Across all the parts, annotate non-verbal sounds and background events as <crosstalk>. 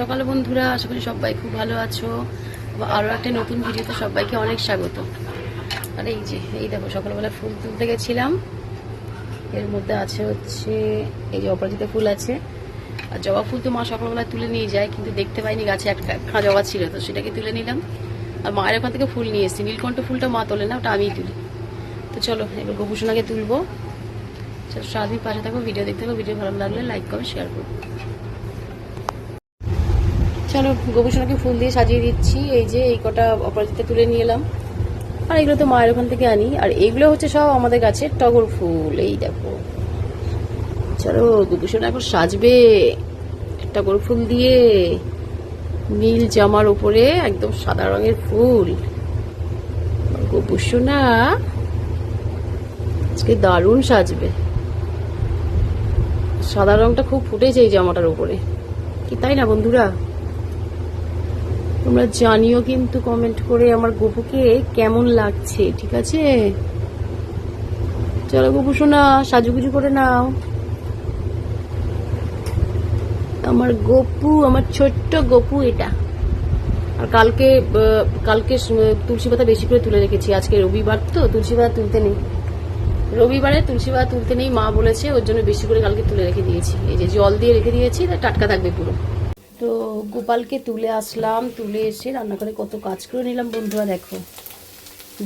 সকাল বন্ধুরা, আশা করি সবাই খুব ভালো আছো। আরও একটা নতুন ভিডিওতে সবাইকে অনেক স্বাগত। আর এই যে, এই দেখো, সকালবেলা ফুল তুলতে গেছিলাম। এর মধ্যে আছে হচ্ছে, এই যে অপরাজিতা ফুল আছে। আর জবা ফুল তো মা সকালবেলা তুলে নিয়ে যায়, কিন্তু দেখতে পাইনি গাছে একটা খাঁ জবা ছিল, তো সেটাকে তুলে নিলাম। আর মায়ের ওখান থেকে ফুল নিয়ে এসেছি। নীলকণ্ঠ ফুলটা মা তোলে না, ওটা আমিই তুলি। তো চলো, এবার গোপুসোনাকে তুলবো। চলো সারাদিন পাশে থাকো, ভিডিও দেখতে থাকো, ভিডিও ভালো লাগলে লাইক করো শেয়ার করো। চলো গোপুসোনাকে ফুল দিয়ে সাজিয়ে দিচ্ছি? এই যে এই কটা অপরাজিতা তুলে নিয়ে এলাম। আর এগুলো তো মায়ের ওখান থেকে আনি। আর এগুলো হচ্ছে সব আমাদের গাছের টগর ফুল। এই দেখো। চলো, গোপুসোনা এখন সাজবে। টগর ফুল দিয়ে নীল জামার উপরে একদম সাদা রঙের ফুল। গোপুসোনা আজকে দারুণ সাজবে। সাদা রংটা খুব ফুটেছে এই জামাটার উপরে। কি তাই না বন্ধুরা? তোমরা জানিও কিন্তু কমেন্ট করে আমার গপুকে কেমন লাগছে, ঠিক আছে? চলো গপু শোনা সাজুগুজু করে নাও। আমার গপু, আমার ছোট্ট গপু এটা। আর কালকে কালকে তুলসী পাতা বেশি করে তুলে রেখেছি। আজকে রবিবার তো, তুলসী পাতা তুলতে নেই। রবিবারে তুলসী পাতা তুলতে নেই, মা বলেছে, ওর জন্য বেশি করে কালকে তুলে রেখে দিয়েছি। এই যে জল দিয়ে রেখে দিয়েছি টাটকা থাকবে পুরো। তো গোপালকে তুলে আসলাম, তুলে এসে রান্না করে কত কাজ করে নিলাম বন্ধুরা, দেখো।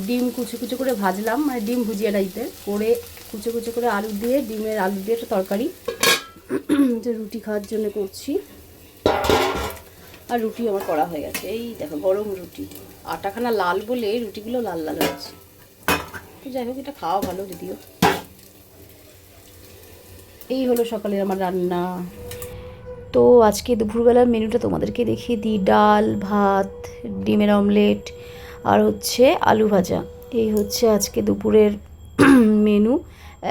ডিম কুচো কুচো করে ভাজলাম মানে ডিম ভুজিয়া টাইপের। করে কুচো কুচো করে আলু দিয়ে, ডিমের আলু দিয়ে একটা তরকারি, যে রুটি খাওয়ার জন্য করছি। আর রুটি আমার করা হয়ে গেছে। এই দেখো, গরম রুটি। আটাখানা লাল বলে রুটিগুলো লাল লাল হয়েছে। তো যাই হোক, এটা খাওয়া ভালো যদিও। এই হলো সকালে আমার রান্না। তো আজকে দুপুরবেলার মেনুটা তোমাদেরকে দেখিয়ে দিই। ডাল, ভাত, ডিমের অমলেট আর হচ্ছে আলু ভাজা। এই হচ্ছে আজকে দুপুরের <clears throat> মেনু।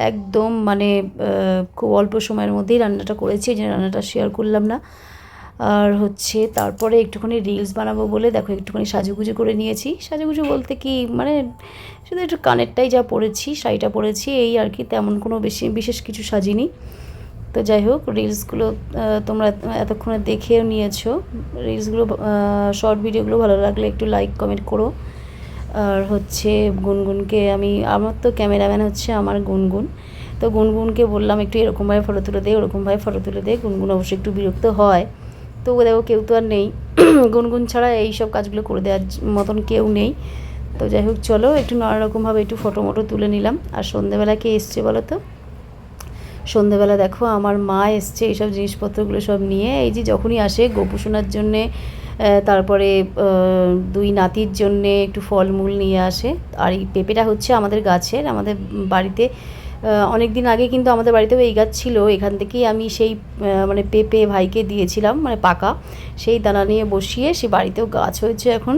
একদম মানে খুব অল্প সময়ের মধ্যেই রান্নাটা করেছি যে রান্নাটা শেয়ার করলাম না। আর হচ্ছে তারপরে একটুখানি রিলস বানাবো বলে, দেখো একটুখানি সাজুগুজু করে নিয়েছি। সাজুগুজু বলতে কি মানে শুধু একটু কানেরটাই যা পরেছি শাড়িটা পরেছি এই আর কি, তেমন কোনো বেশি, বিশেষ কিছু সাজিনি। তো যাই হোক রিলসগুলো তোমরা এতক্ষণে দেখেও নিয়েছো। রিলসগুলো শর্ট ভিডিওগুলো ভালো লাগলে একটু লাইক কমেন্ট করো। আর হচ্ছে গুনগুনকে আমি, আমার তো ক্যামেরাম্যান হচ্ছে আমার গুনগুন। তো গুনগুনকে বললাম একটু এরকমভাবে ফটো তুলে দে ওরকমভাবে ফটো তুলে দে, গুনগুন অবশ্যই একটু বিরক্ত হয়। তো দেখো কেউ তো আর নেই। <clears throat> গুনগুন ছাড়া এই সব কাজগুলো করে দেওয়ার মতন কেউ নেই। তো যাই হোক, চলো একটু নানা রকমভাবে একটু ফটো মটো তুলে নিলাম। আর সন্ধেবেলা কে এসছে বলো তো? সন্ধেবেলা দেখো, আমার মা এসছে এইসব জিনিসপত্রগুলো সব নিয়ে। এই যে যখনই আসে গোপুসোনার জন্যে তারপরে দুই নাতির জন্যে একটু ফলমূল নিয়ে আসে। আর এই পেঁপেটা হচ্ছে আমাদের গাছের, আমাদের বাড়িতে অনেক দিন আগে কিন্তু আমাদের বাড়িতেও এই গাছ ছিল। এখান থেকেই আমি সেই মানে পেঁপে ভাইকে দিয়েছিলাম মানে পাকা। সেই দানা নিয়ে বসিয়ে সে বাড়িতেও গাছ হয়েছে এখন।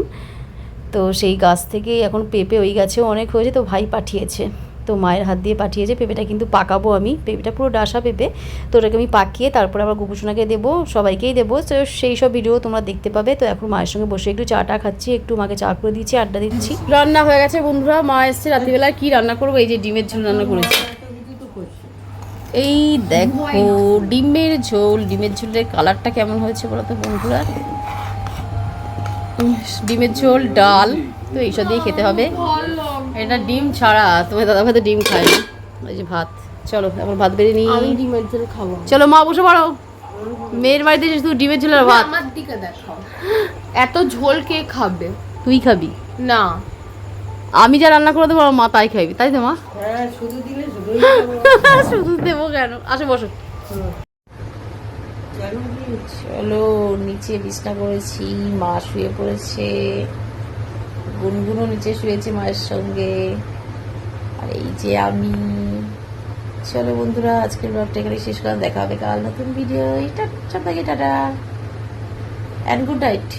তো সেই গাছ থেকেই এখন পেঁপে ওই গাছেও অনেক হয়েছে, তো ভাই পাঠিয়েছে। তো মায়ের হাত দিয়ে পাঠিয়েছে পেঁপেটা কিন্তু পাকাবো আমি। পেঁপেটা পুরো ডাসা পেঁপে। তো ওটাকে আমি পাকিয়ে তারপরে আবার গোপুসোনাকে দেবো, সবাইকেই দেবো। তো সেই সব ভিডিও তোমরা দেখতে পাবে। তো এখন মায়ের সঙ্গে বসে একটু চাটা খাচ্ছি, একটু মাকে চা করে দিচ্ছি, আড্ডা দিচ্ছি। রান্না হয়ে গেছে বন্ধুরা, মা এসছে রাত্রিবেলা কি রান্না করব? এই যে ডিমের ঝোল রান্না করেছি। এই দেখো, ডিমের ঝোল। ডিমের ঝোলের কালারটা কেমন হয়েছে বলো তো বন্ধুরা? ডিমের ঝোল, ডাল। তো এইসব দিয়ে খেতে হবে। এটা ডিম ছাড়া তোমার দাদা ভাই তো ডিম খায় না। এই যে ভাত। চলো এখন ভাত বেরিয়ে নিই। আমি ডিমের ঝোল খাব। চলো মা বসে পড়ো। মেয়ের বাড়িতে এসে শুধু ডিমের ঝোল আর ভাত। আমার দিকে দেখাও এত ঝোল কে খাবে? তুই খাবি? না। আমি যা রান্না করে দেবো আমার মা তাই খাইবি। তাই তো মা? হ্যাঁ শুধু দিলে শুধু <laughs> শুধু দেবো কেন? আসো বসো। চলো নিচে বিছনা করেছি মা শুয়ে পড়েছে। গুনগুনও নিচে শুয়েছে মায়ের সঙ্গে। আর এই যে আমি, চলো বন্ধুরা, আজকের ব্লগটা এখানে শেষ করে দেখা হবে কাল নতুন ভিডিও এটা সবাইকে, টাটা। And good night